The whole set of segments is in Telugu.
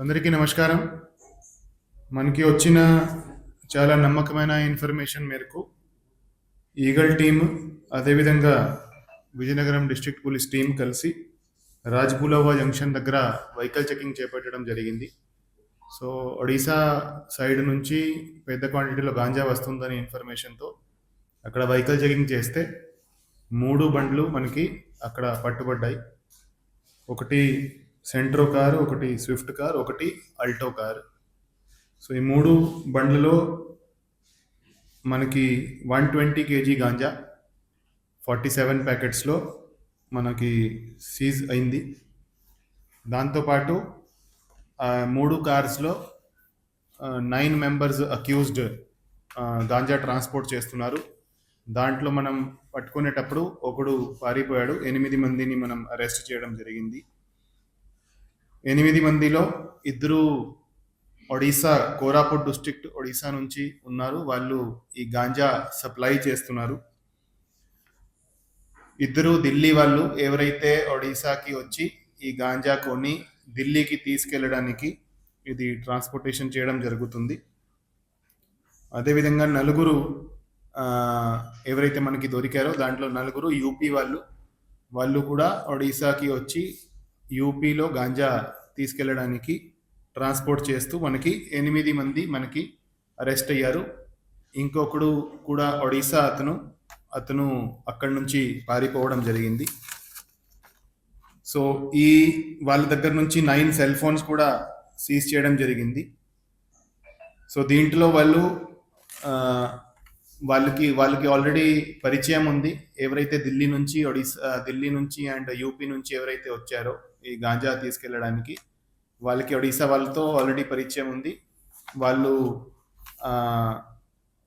అందరికీ నమస్కారం. మనకి వచ్చిన చాలా నమ్మకమైన ఇన్ఫర్మేషన్ మేరకు ఈగల్ టీమ్ అదేవిధంగా విజయనగరం డిస్ట్రిక్ట్ పోలీస్ టీం కలిసి రాజ్పులవా జంక్షన్ దగ్గర వెహికల్ చెకింగ్ చేపట్టడం జరిగింది. సో ఒడిశా సైడ్ నుంచి పెద్ద క్వాంటిటీలో గాంజా వస్తుందని ఇన్ఫర్మేషన్తో అక్కడ వెహికల్ చెకింగ్ చేస్తే మూడు బండ్లు మనకి అక్కడ పట్టుబడ్డాయి. ఒకటి సెంట్రో కారు ఒకటి స్విఫ్ట్ కార్ ఒకటి అల్టో కార్. సో ఈ మూడు బండ్లలో మనకి one twenty KG ganja forty seven ప్యాకెట్స్లో మనకి సీజ్ అయింది. దాంతోపాటు మూడు కార్స్లో nine members accused ganja transport చేస్తున్నారు. దాంట్లో మనం పట్టుకునేటప్పుడు ఒకడు పారిపోయాడు. ఎనిమిది మందిని మనం అరెస్ట్ చేయడం జరిగింది. ఎనిమిది మందిలో ఇద్దరు ఒడిశా కోరాపుట్ డిస్ట్రిక్ట్ ఒడిశా నుంచి ఉన్నారు. వాళ్ళు ఈ గాంజా సప్లై చేస్తున్నారు. ఇద్దరు ఢిల్లీ వాళ్ళు ఎవరైతే ఒడిశాకి వచ్చి ఈ గాంజా కొని ఢిల్లీకి తీసుకెళ్ళడానికి ఇది ట్రాన్స్పోర్టేషన్ చేయడం జరుగుతుంది. అదేవిధంగా నలుగురు ఎవరైతే మనకి దొరికారో దాంట్లో నలుగురు యూపీ వాళ్ళు వాళ్ళు కూడా ఒడిశాకి వచ్చి యూపీలో గాంజా తీసుకెళ్ళడానికి ట్రాన్స్పోర్ట్ చేస్తూ మనకి ఎనిమిది మంది మనకి అరెస్ట్ అయ్యారు. ఇంకొకడు కూడా ఒడిశా అతను అతను అక్కడి నుంచి పారిపోవడం జరిగింది. సో ఈ వాళ్ళ దగ్గర నుంచి నైన్ సెల్ ఫోన్స్ కూడా సీజ్ చేయడం జరిగింది. సో దీంట్లో వాళ్ళు వాళ్ళకి వాళ్ళకి ఆల్రెడీ పరిచయం ఉంది. ఎవరైతే ఢిల్లీ నుంచి ఒడిశా ఢిల్లీ నుంచి అండ్ యూపీ నుంచి ఎవరైతే వచ్చారో ఈ గాంజా తీసుకెళ్ళడానికి వాళ్ళకి ఒడిశా వాళ్ళతో ఆల్రెడీ పరిచయం ఉంది. వాళ్ళు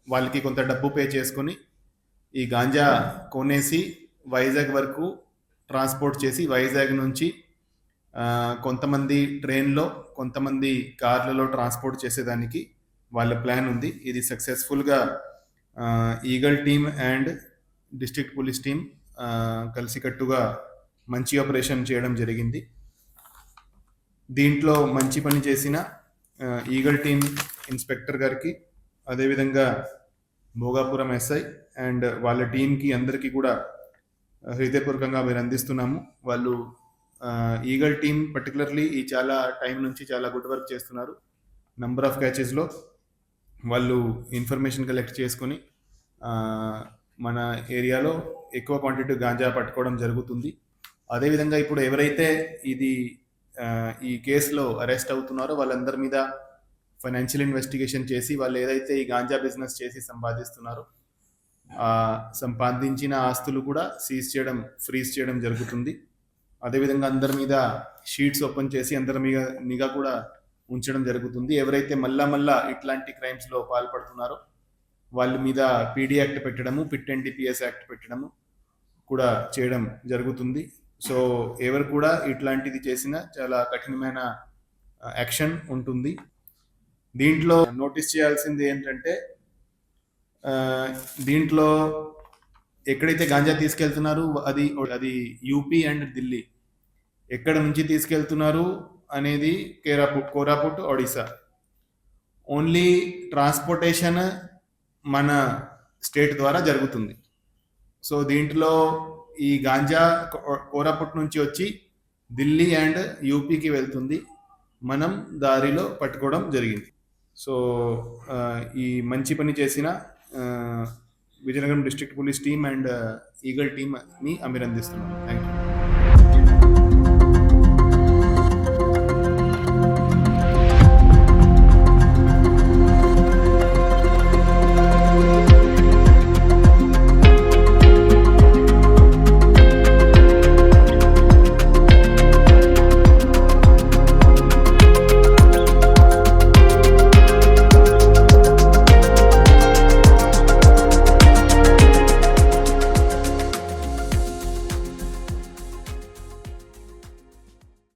వాళ్ళకి కొంత డబ్బు పే చేసుకొని ఈ గాంజా కొనేసి వైజాగ్ వరకు ట్రాన్స్పోర్ట్ చేసి వైజాగ్ నుంచి కొంతమంది ట్రైన్లో కొంతమంది కార్లలో ట్రాన్స్పోర్ట్ చేసేదానికి వాళ్ళ ప్లాన్ ఉంది. ఇది సక్సెస్ఫుల్గా Eagle team and district police team కలిసికట్టుగా మంచి ఆపరేషన్ చేయడం జరిగింది. దీంట్లో మంచి పని చేసిన ఈగల్ టీమ్ ఇన్స్పెక్టర్ గారికి అదేవిధంగా భోగాపురం ఎస్ఐ అండ్ వాళ్ళ టీంకి అందరికీ కూడా హృదయపూర్వకంగా మీరు అందిస్తున్నాము. వాళ్ళు ఈగల్ టీం పర్టికులర్లీ ఈ చాలా టైం నుంచి చాలా గుడ్ వర్క్ చేస్తున్నారు. నంబర్ ఆఫ్ క్యాచెస్లో వాళ్ళు ఇన్ఫర్మేషన్ కలెక్ట్ చేసుకొని మన ఏరియాలో ఎక్కువ క్వాంటిటీ గాంజా పట్టుకోవడం జరుగుతుంది. అదేవిధంగా ఇప్పుడు ఎవరైతే ఇది ఈ కేసులో అరెస్ట్ అవుతున్నారో వాళ్ళందరి మీద ఫైనాన్షియల్ ఇన్వెస్టిగేషన్ చేసి వాళ్ళు ఏదైతే ఈ గాంజా బిజినెస్ చేసి సంపాదిస్తున్నారో సంపాదించిన ఆస్తులు కూడా సీజ్ చేయడం ఫ్రీజ్ చేయడం జరుగుతుంది. అదేవిధంగా అందరి మీద షీట్స్ ఓపెన్ చేసి అందరి మీద నిఘా కూడా ఉంచడం జరుగుతుంది. ఎవరైతే మళ్ళా మళ్ళా ఇట్లాంటి క్రైమ్స్లో పాల్పడుతున్నారో వాళ్ళ మీద పీడీ యాక్ట్ పెట్టడము పిట్ అండ్ డిపిఎస్ యాక్ట్ పెట్టడము కూడా చేయడం జరుగుతుంది. సో ఎవరు కూడా ఇట్లాంటిది చేసినా చాలా కఠినమైన యాక్షన్ ఉంటుంది. దీంట్లో నోటీస్ చేయాల్సింది ఏంటంటే దీంట్లో ఎక్కడైతే గాంజా తీసుకెళ్తున్నారు అది అది యూపీ అండ్ ఢిల్లీ. ఎక్కడ నుంచి తీసుకెళ్తున్నారు అనేది కేరాపుట్ కోరాపుట్ ఒడిశా. ఓన్లీ ట్రాన్స్పోర్టేషన్ మన స్టేట్ ద్వారా జరుగుతుంది. సో దీంట్లో ఈ గాంజా కోరాపుట్ నుంచి వచ్చి ఢిల్లీ అండ్ యూపీకి వెళ్తుంది. మనం దారిలో పట్టుకోవడం జరిగింది. సో ఈ మంచి పని చేసిన Vizianagaram district police team and Eagle టీమ్ని అభినందిస్తున్నాను థ్యాంక్ యూ